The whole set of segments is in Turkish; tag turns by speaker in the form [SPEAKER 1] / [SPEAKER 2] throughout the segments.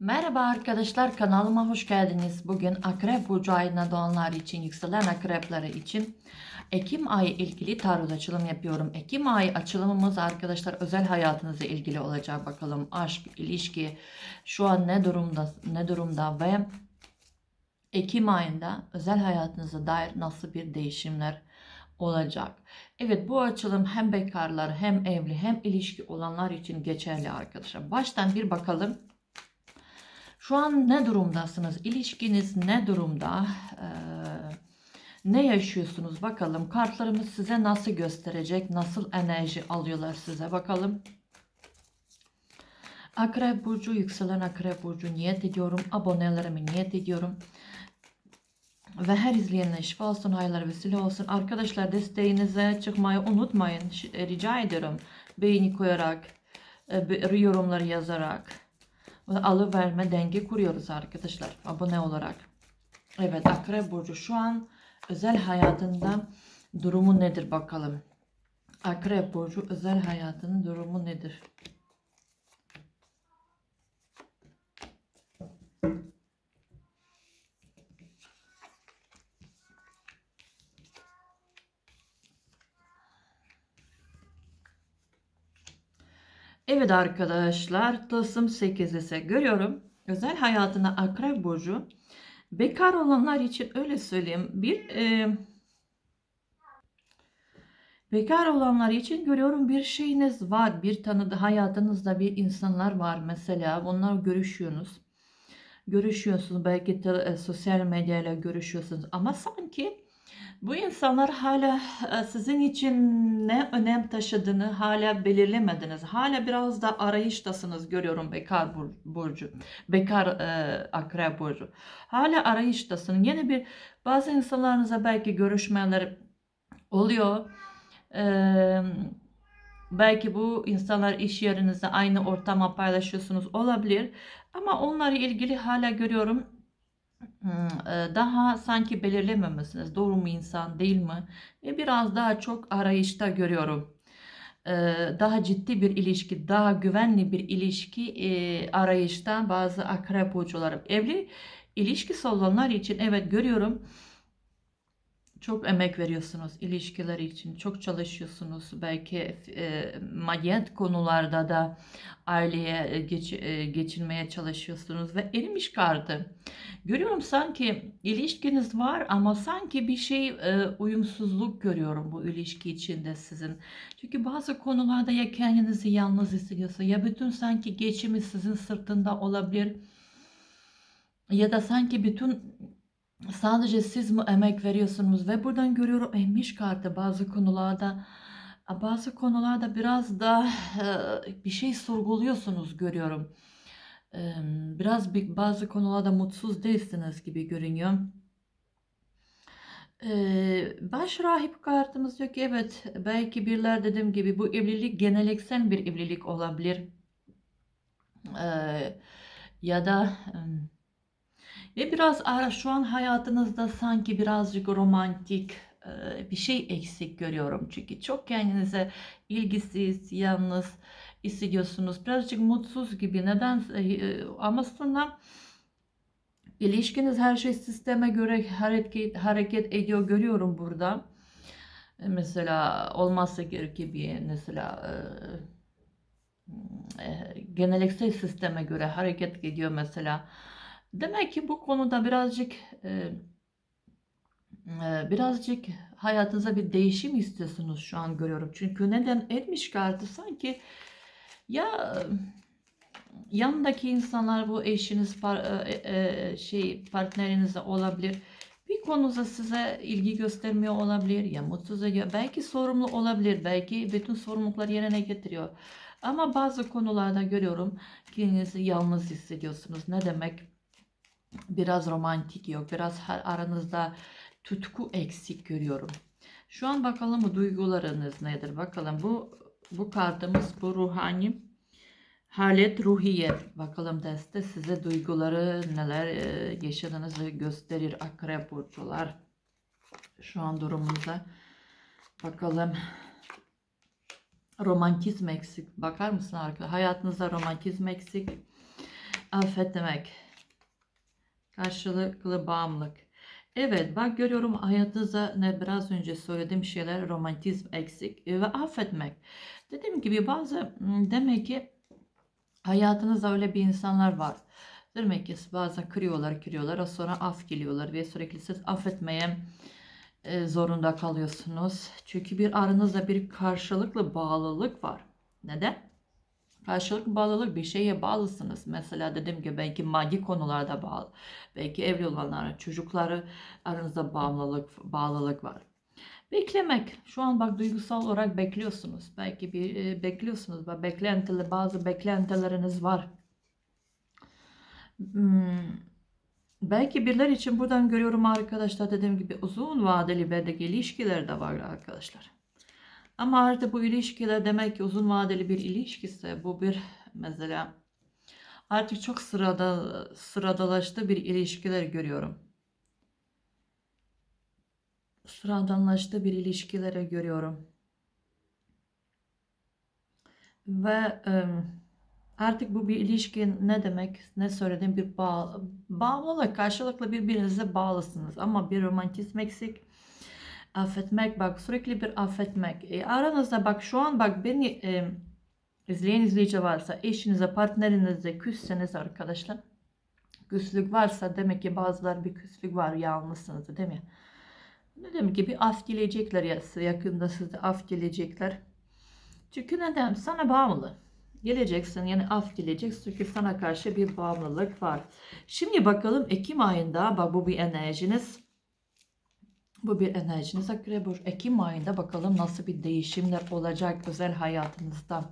[SPEAKER 1] Merhaba arkadaşlar kanalıma hoş geldiniz. Bugün Akrep Burcu ayına doğanlar için, yükselen akrepleri için Ekim ayı ilgili tarot açılım yapıyorum. Ekim ayı açılımımız arkadaşlar özel hayatınızla ilgili olacak. Bakalım aşk, ilişki şu an ne durumda ne durumda ve Ekim ayında özel hayatınıza dair nasıl bir değişimler olacak. Evet bu açılım hem bekarlar hem evli hem ilişki olanlar için geçerli arkadaşlar. Baştan bir bakalım. Şu an ne durumdasınız? İlişkiniz ne durumda? Ee, ne yaşıyorsunuz? Bakalım kartlarımız size nasıl gösterecek? Nasıl enerji alıyorlar size? Bakalım. Akrep Burcu, yükselen Akrep Burcu niyet ediyorum. Abonelerimi niyet ediyorum. Ve her izleyenle şifa olsun, hayırlar vesile olsun. Arkadaşlar desteğinize çıkmayı unutmayın. Rica ediyorum. Beğeni koyarak, e, yorumları yazarak ve alıverme denge kuruyoruz arkadaşlar abone olarak. Evet Akrep Burcu şu an özel hayatında durumu nedir bakalım. Akrep Burcu özel hayatının durumu nedir? Evet arkadaşlar Tılsım 8 ise görüyorum. Özel hayatına Akrep Burcu bekar olanlar için öyle söyleyeyim bir e, bekar olanlar için görüyorum bir şeyiniz var. Bir tanıdı hayatınızda bir insanlar var mesela. Onlar görüşüyorsunuz. Görüşüyorsunuz belki de, e, sosyal medyayla görüşüyorsunuz ama sanki bu insanlar hala e, sizin için ne önem taşıdığını hala belirlemediniz. Hala biraz da arayıştasınız görüyorum Bekar Bur- Burcu. Bekar e, Akrep Burcu. Hala arayıştasın. Yeni bir bazı insanlarınıza belki görüşmeler oluyor. E, belki bu insanlar iş yerinizde aynı ortama paylaşıyorsunuz olabilir. Ama onlarla ilgili hala görüyorum daha sanki belirlememesiniz. Doğru mu insan değil mi? Ve biraz daha çok arayışta görüyorum. E, Daha ciddi bir ilişki, daha güvenli bir ilişki e, arayışta bazı akrep burçları. Evli ilişkisi olanlar için evet görüyorum. Çok emek veriyorsunuz ilişkiler için. Çok çalışıyorsunuz. Belki e, maddiyat konularda da aileye e, geç, e, geçinmeye çalışıyorsunuz ve erimiş kartı. Görüyorum sanki ilişkiniz var ama sanki bir şey e, uyumsuzluk görüyorum bu ilişki içinde sizin. Çünkü bazı konularda ya kendinizi yalnız hissediyorsa ya bütün sanki geçimi sizin sırtında olabilir. Ya da sanki bütün sadece siz mi emek veriyorsunuz ve buradan görüyorum emmiş kartı bazı konularda bazı konularda biraz da e, bir şey sorguluyorsunuz görüyorum. Biraz bir, bazı konularda mutsuz değilsiniz gibi görünüyor. E, Baş rahip kartımız diyor ki evet belki birler dediğim gibi bu evlilik geleneksel bir evlilik olabilir. E, Ya da ve biraz ara şu an hayatınızda sanki birazcık romantik e, bir şey eksik görüyorum. Çünkü çok kendinize ilgisiz, yalnız hissediyorsunuz. Birazcık mutsuz gibi. Neden? E, Ama sonra ilişkiniz her şey sisteme göre hareket, hareket ediyor görüyorum burada. E, Mesela olmazsa gerekir bir mesela e, e, geleneksel sisteme göre hareket ediyor mesela. Demek ki bu konuda birazcık e, e, birazcık hayatınıza bir değişim istiyorsunuz şu an görüyorum. Çünkü neden etmiş kartı sanki ya yanındaki insanlar bu eşiniz par- e, şey partneriniz olabilir. Bir konuda size ilgi göstermiyor olabilir ya mutsuz ediyor. Belki sorumlu olabilir. Belki bütün sorumlulukları yerine getiriyor. Ama bazı konularda görüyorum kendinizi yalnız hissediyorsunuz. Ne demek? Biraz romantik yok. Biraz her aranızda tutku eksik görüyorum. Şu an bakalım bu duygularınız nedir? Bakalım bu bu kartımız bu ruhani halet ruhiye. Bakalım deste size duyguları neler e, yaşadığınızı gösterir akrep burçlar. Şu an durumumuza bakalım. Romantizm eksik. Bakar mısın arkadaşlar? Hayatınızda romantizm eksik. affetmek. Karşılıklı bağımlılık. Evet bak görüyorum hayatınızda ne biraz önce söylediğim şeyler romantizm eksik ve affetmek. Dediğim gibi bazı demek ki hayatınızda öyle bir insanlar var. Demek ki bazen kırıyorlar kırıyorlar sonra af geliyorlar ve sürekli siz affetmeye e, zorunda kalıyorsunuz. Çünkü bir aranızda bir karşılıklı bağlılık var. Neden? Karşılıklı bağlılık bir şeye bağlısınız. Mesela dediğim gibi belki maddi konularda bağlı. Belki evli olanlara, çocukları aranızda bağımlılık, bağlılık var. Beklemek. Şu an bak duygusal olarak bekliyorsunuz. Belki bir e, bekliyorsunuz. Beklentili bazı beklentileriniz var. Hmm, Belki birileri için buradan görüyorum arkadaşlar dediğim gibi uzun vadeli bedeki ilişkiler de var arkadaşlar. Ama artık bu ilişkiler demek ki uzun vadeli bir ilişkisi. Bu bir mesela artık çok sırada sıradalaştı bir ilişkiler görüyorum. Sıradanlaştı bir ilişkileri görüyorum. Ve artık bu bir ilişki ne demek? Ne söylediğim bir bağ, bağlılık. Karşılıklı birbirinize bağlısınız. Ama bir romantizm eksik. Affetmek bak sürekli bir affetmek. E, aranızda bak şu an bak beni e, izleyen izleyici varsa eşinize partnerinizle küsseniz arkadaşlar. Küslük varsa demek ki bazılar bir küslük var yalnızsınız değil mi? Ne demek ki bir af dileyecekler ya yakında size af dileyecekler. Çünkü neden? Sana bağımlı. Geleceksin yani af dileyeceksin çünkü sana karşı bir bağımlılık var. Şimdi bakalım Ekim ayında bak bu bir enerjiniz. Bu bir enerjiniz Akrep Burcu. Ekim ayında bakalım nasıl bir değişimler olacak özel hayatınızda.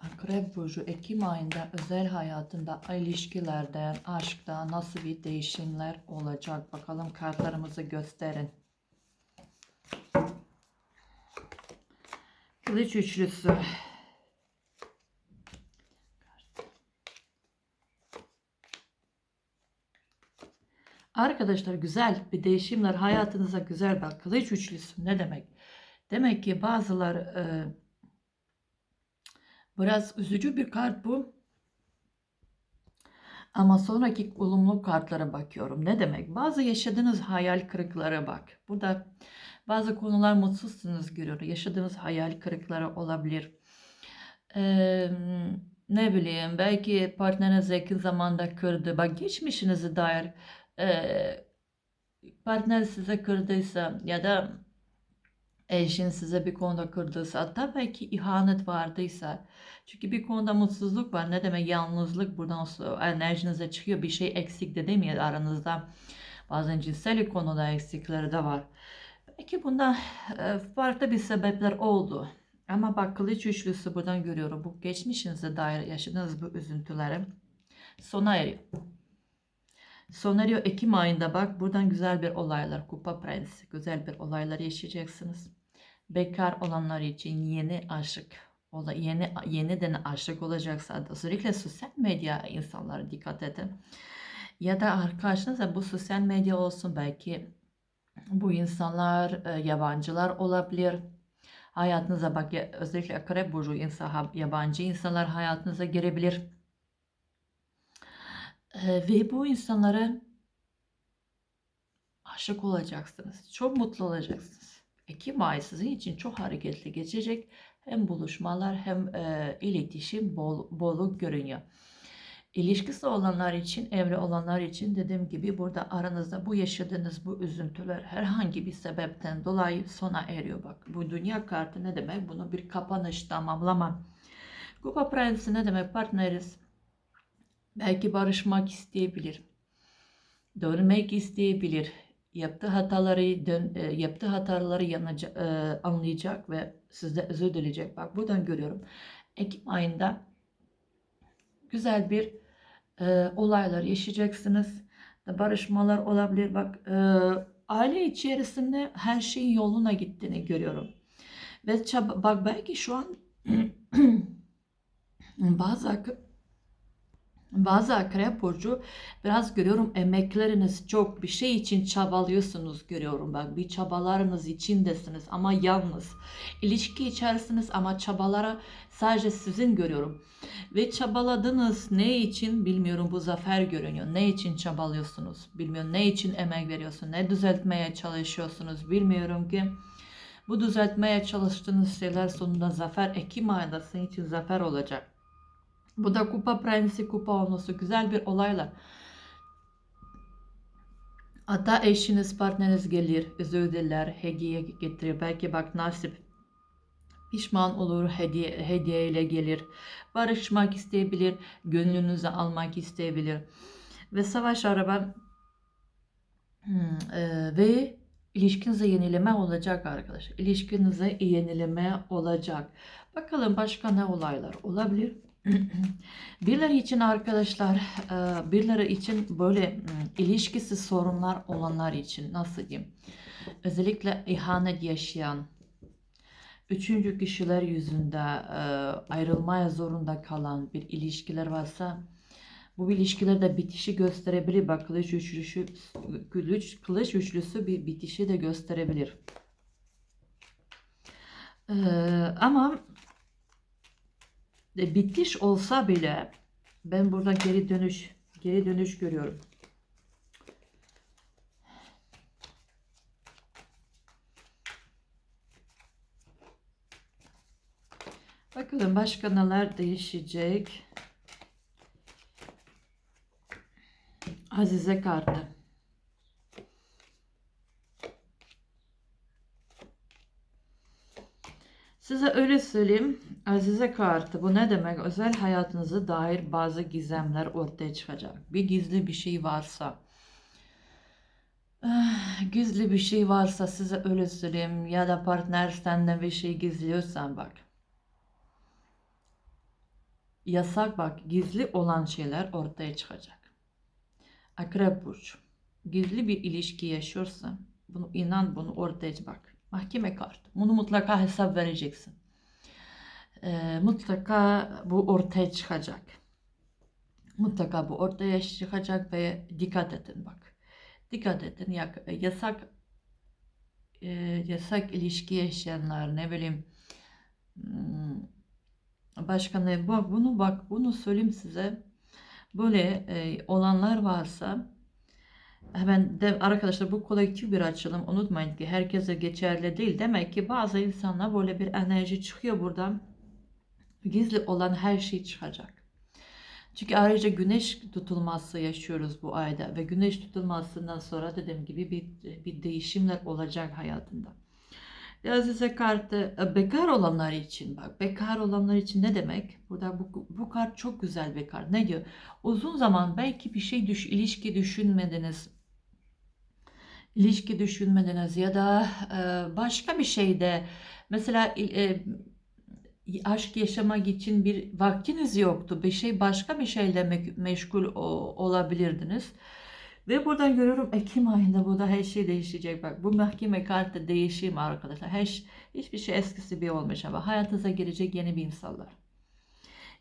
[SPEAKER 1] Akrep Burcu Ekim ayında özel hayatında, ilişkilerde, aşkta nasıl bir değişimler olacak? Bakalım kartlarımızı gösterin. Kılıç üçlüsü. Arkadaşlar güzel bir değişimler hayatınıza güzel bak. Kılıç üçlüsü ne demek? Demek ki bazılar e, biraz üzücü bir kart bu. Ama sonraki olumlu kartlara bakıyorum. Ne demek? Bazı yaşadığınız hayal kırıkları bak. Burada bazı konular mutsuzsunuz görüyor. Yaşadığınız hayal kırıkları olabilir. Ee, ne bileyim belki partneriniz yakın zamanda kırdı. Bak geçmişinize dair e, partner size kırdıysa ya da eşin size bir konuda kırdıysa hatta belki ihanet vardıysa çünkü bir konuda mutsuzluk var. Ne demek yalnızlık? Buradan enerjinize çıkıyor. Bir şey eksik de değil mi aranızda bazen cinsel konuda eksikleri de var. Belki bunda e, farklı bir sebepler oldu. Ama bak kılıç üçlüsü buradan görüyorum. Bu geçmişinize dair yaşadığınız bu üzüntüleri sona eriyor Sona eriyor Ekim ayında bak buradan güzel bir olaylar Kupa Prensi güzel bir olaylar yaşayacaksınız. Bekar olanlar için yeni aşık ola yeni yeniden aşık olacaksa özellikle sosyal medya insanlara dikkat edin. Ya da arkadaşınızla bu sosyal medya olsun belki bu insanlar e, yabancılar olabilir. Hayatınıza bak özellikle akrep burcu insan yabancı insanlar hayatınıza girebilir. Ve bu insanlara aşık olacaksınız. Çok mutlu olacaksınız. Ekim ayı sizin için çok hareketli geçecek. Hem buluşmalar hem e, iletişim bol, bolluk görünüyor. İlişkisi olanlar için, evli olanlar için dediğim gibi burada aranızda bu yaşadığınız bu üzüntüler herhangi bir sebepten dolayı sona eriyor. Bak bu dünya kartı ne demek? Bunu bir kapanış, tamamlama. Kupa Prensi ne demek? Partneriz Belki barışmak isteyebilir. Dönmek isteyebilir. Yaptığı hataları dön, e, yaptığı hataları yanaca, e, anlayacak ve sizde özür dileyecek. Bak buradan görüyorum. Ekim ayında güzel bir e, olaylar yaşayacaksınız. Barışmalar olabilir. Bak e, aile içerisinde her şeyin yoluna gittiğini görüyorum. Ve çaba, bak belki şu an bazı Bazı akrep burcu biraz görüyorum emekleriniz çok. Bir şey için çabalıyorsunuz görüyorum bak bir çabalarınız içindesiniz ama yalnız. İlişki içerisiniz ama çabalara sadece sizin görüyorum. Ve çabaladınız ne için bilmiyorum. Bu zafer görünüyor. Ne için çabalıyorsunuz bilmiyorum. Ne için emek veriyorsunuz ne düzeltmeye çalışıyorsunuz bilmiyorum ki. Bu düzeltmeye çalıştığınız şeyler sonunda zafer. Ekim ayında senin için zafer olacak. Bu da kupa prensi, kupa olması güzel bir olayla. Hatta eşiniz, partneriniz gelir, özür diler, hediye getirir. Belki bak nasip pişman olur, hediye, hediye ile gelir. Barışmak isteyebilir, gönlünüzü almak isteyebilir. Ve savaş araba hmm, e, ve ilişkinize yenileme olacak arkadaşlar. İlişkinize yenileme olacak. Bakalım başka ne olaylar olabilir? Birileri için arkadaşlar, e, birileri için böyle m, ilişkisi sorunlar olanlar için nasıl diyeyim? Özellikle ihanet yaşayan, üçüncü kişiler yüzünde e, ayrılmaya zorunda kalan bir ilişkiler varsa bu ilişkilerde bitişi gösterebilir. Bak kılıç üçlüsü, kılıç, kılıç üçlüsü bir bitişi de gösterebilir. E, ama bitiş olsa bile ben burada geri dönüş geri dönüş görüyorum. Bakalım başka neler değişecek. Azize kartı. Size öyle söyleyeyim. Azize kartı bu ne demek? Özel hayatınıza dair bazı gizemler ortaya çıkacak. Bir gizli bir şey varsa gizli bir şey varsa size öyle söyleyeyim ya da partner senden bir şey gizliyorsan bak. Yasak bak gizli olan şeyler ortaya çıkacak. Akrep burcu. Gizli bir ilişki yaşıyorsan bunu inan bunu ortaya bak. Mahkeme kartı. Bunu mutlaka hesap vereceksin. Ee, mutlaka bu ortaya çıkacak. Mutlaka bu ortaya çıkacak ve dikkat edin bak. Dikkat edin. Yak- Yasak e, yasak ilişki yaşayanlar ne bileyim hmm, başka ne bak bunu bak bunu söyleyeyim size. Böyle e, olanlar varsa Hemen de arkadaşlar bu kolektif bir açılım. Unutmayın ki herkese geçerli değil. Demek ki bazı insanlar böyle bir enerji çıkıyor buradan. Gizli olan her şey çıkacak. Çünkü ayrıca güneş tutulması yaşıyoruz bu ayda ve güneş tutulmasından sonra dediğim gibi bir, bir değişimler olacak hayatında. Azize kartı e, bekar olanlar için bak bekar olanlar için ne demek? Burada bu, bu kart çok güzel bir kart. Ne diyor? Uzun zaman belki bir şey düş, ilişki düşünmediniz ilişki düşünmediniz ya da e, başka bir şeyde mesela e, aşk yaşamak için bir vaktiniz yoktu. Bir şey başka bir şeyle me- meşgul olabilirdiniz. Ve buradan görüyorum Ekim ayında burada her şey değişecek. Bak bu mahkeme kartı değişim arkadaşlar. Her, hiçbir şey eskisi bir olmuş ama hayatınıza girecek yeni bir insanlar.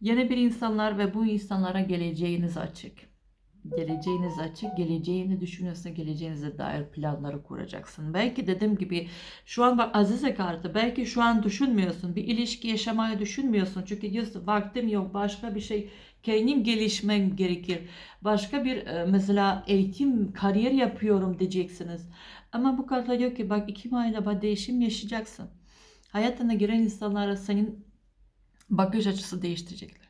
[SPEAKER 1] Yeni bir insanlar ve bu insanlara geleceğiniz açık. Geleceğiniz açık, geleceğini düşünüyorsun, geleceğinize dair planları kuracaksın. Belki dediğim gibi şu an bak Azize kartı, belki şu an düşünmüyorsun, bir ilişki yaşamayı düşünmüyorsun. Çünkü diyorsun vaktim yok, başka bir şey, kendim gelişmem gerekir. Başka bir e, mesela eğitim, kariyer yapıyorum diyeceksiniz. Ama bu kartla diyor ki bak iki ayda değişim yaşayacaksın. Hayatına giren insanlara senin bakış açısı değiştirecekler.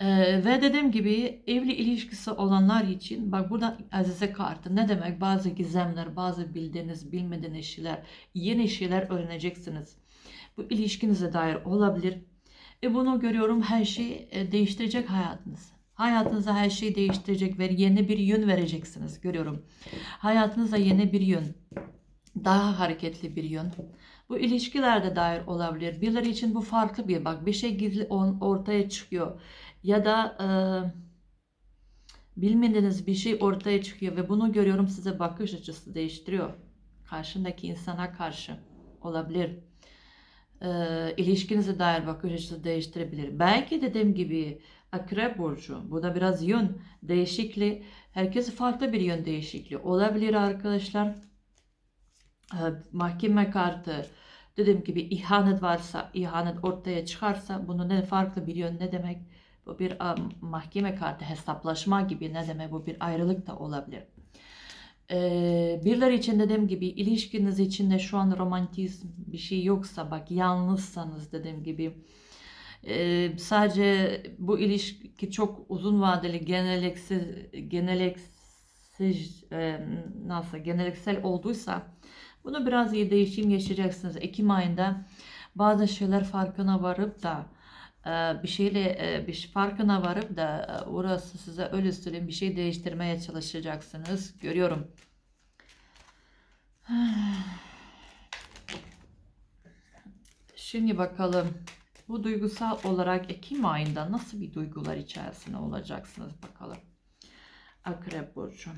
[SPEAKER 1] Ee, ve dediğim gibi evli ilişkisi olanlar için bak burada Azize kartı ne demek bazı gizemler bazı bildiğiniz bilmediğiniz şeyler yeni şeyler öğreneceksiniz. Bu ilişkinize dair olabilir. E bunu görüyorum her şey e, değiştirecek hayatınız. Hayatınıza her şey değiştirecek ve yeni bir yön vereceksiniz görüyorum. Hayatınıza yeni bir yön. Daha hareketli bir yön. Bu ilişkilerde dair olabilir. Birileri için bu farklı bir bak bir şey gizli ortaya çıkıyor ya da e, bilmediğiniz bir şey ortaya çıkıyor ve bunu görüyorum size bakış açısı değiştiriyor. Karşındaki insana karşı olabilir. e, ilişkinize dair bakış açısı değiştirebilir. Belki dediğim gibi akrep burcu. Bu da biraz yön değişikliği. Herkese farklı bir yön değişikliği olabilir arkadaşlar. E, mahkeme kartı dediğim gibi ihanet varsa, ihanet ortaya çıkarsa bunu ne farklı bir yön ne demek? Bu bir mahkeme kartı hesaplaşma gibi ne demek? Bu bir ayrılık da olabilir. Ee, birileri için dediğim gibi ilişkiniz içinde şu an romantizm bir şey yoksa bak yalnızsanız dediğim gibi e, sadece bu ilişki çok uzun vadeli geneleksiz geneleksiz e, nasıl geneliksel olduysa bunu biraz iyi değişim yaşayacaksınız. Ekim ayında bazı şeyler farkına varıp da bir şeyle e, bir farkına varıp da e, orası size öyle söyleyeyim bir şey değiştirmeye çalışacaksınız. Görüyorum. Şimdi bakalım bu duygusal olarak Ekim ayında nasıl bir duygular içerisinde olacaksınız bakalım. Akrep Burcu.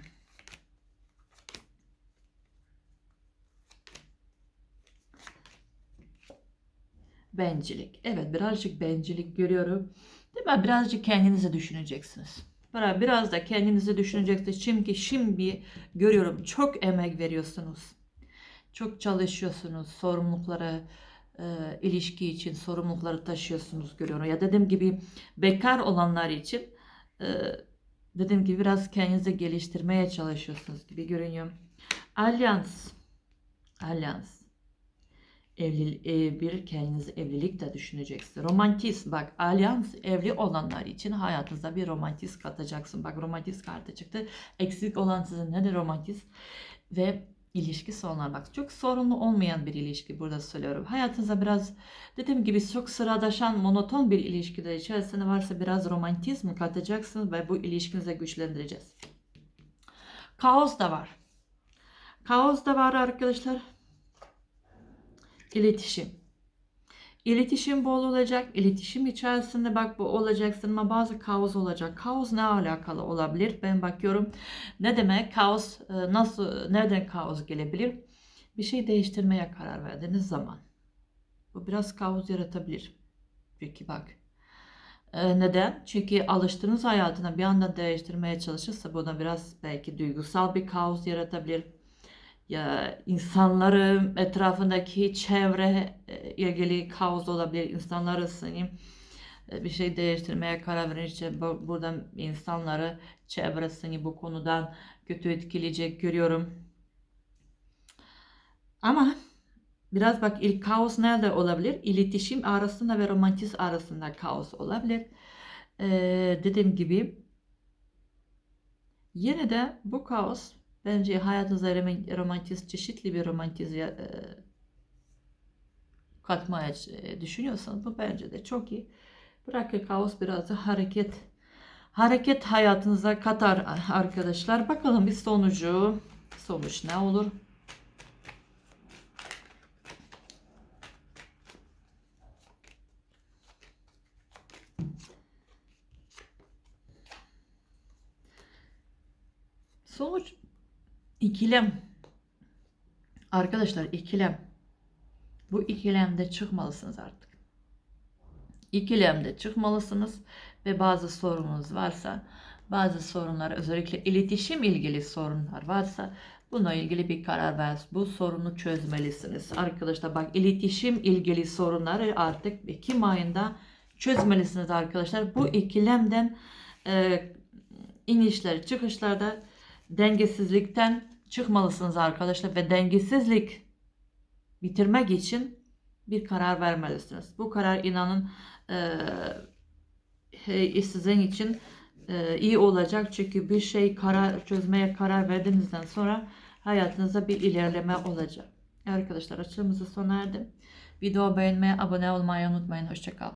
[SPEAKER 1] Bencillik. Evet birazcık bencillik görüyorum. Değil mi? Birazcık kendinizi düşüneceksiniz. Biraz, da kendinizi düşüneceksiniz. Çünkü şimdi görüyorum çok emek veriyorsunuz. Çok çalışıyorsunuz. Sorumlulukları, e, ilişki için sorumlulukları taşıyorsunuz görüyorum. Ya dediğim gibi bekar olanlar için e, dediğim gibi biraz kendinizi geliştirmeye çalışıyorsunuz gibi görünüyor. Alyans. Alyans. Evli, e, bir kendinizi evlilik de düşüneceksiniz. Romantizm bak alyans evli olanlar için hayatınıza bir romantizm katacaksın. Bak romantizm kartı çıktı. Eksik olan sizin nedir romantizm? Ve ilişki sonlar bak çok sorunlu olmayan bir ilişki burada söylüyorum. Hayatınıza biraz dediğim gibi çok sıradaşan monoton bir ilişkide içerisinde varsa biraz romantizm katacaksınız ve bu ilişkinizi güçlendireceğiz. Kaos da var. Kaos da var arkadaşlar. İletişim. İletişim bol olacak. İletişim içerisinde bak bu olacaksın ama bazı kaos olacak. Kaos ne alakalı olabilir? Ben bakıyorum. Ne demek kaos e, nasıl nereden kaos gelebilir? Bir şey değiştirmeye karar verdiğiniz zaman. Bu biraz kaos yaratabilir. Peki bak. E, neden? Çünkü alıştığınız hayatına bir anda değiştirmeye çalışırsa buna biraz belki duygusal bir kaos yaratabilir ya insanları etrafındaki çevre e, ilgili kaos olabilir. İnsanlar arasında e, bir şey değiştirmeye karar verince buradan insanları çevresini bu konudan kötü etkileyecek görüyorum. Ama biraz bak ilk kaos nerede olabilir? İletişim arasında ve romantizm arasında kaos olabilir. Ee, dediğim gibi yine de bu kaos Bence hayatınıza romantiz, çeşitli bir romantize e, katmaya e, düşünüyorsanız bu bence de çok iyi. Bırakın kaos biraz hareket hareket hayatınıza katar arkadaşlar. Bakalım bir sonucu sonuç ne olur? Sonuç İkilem. Arkadaşlar ikilem. Bu ikilemde çıkmalısınız artık. İkilemde çıkmalısınız ve bazı sorununuz varsa, bazı sorunlar özellikle iletişim ilgili sorunlar varsa buna ilgili bir karar ver. Bu sorunu çözmelisiniz. Arkadaşlar bak iletişim ilgili sorunları artık Ekim ayında çözmelisiniz arkadaşlar. Bu ikilemden e, inişler çıkışlarda dengesizlikten çıkmalısınız arkadaşlar ve dengesizlik bitirmek için bir karar vermelisiniz. Bu karar inanın e, sizin için e, iyi olacak çünkü bir şey karar çözmeye karar verdiğinizden sonra hayatınızda bir ilerleme olacak. Arkadaşlar açılımızı sona erdi. Video beğenmeyi, abone olmayı unutmayın. Hoşçakalın.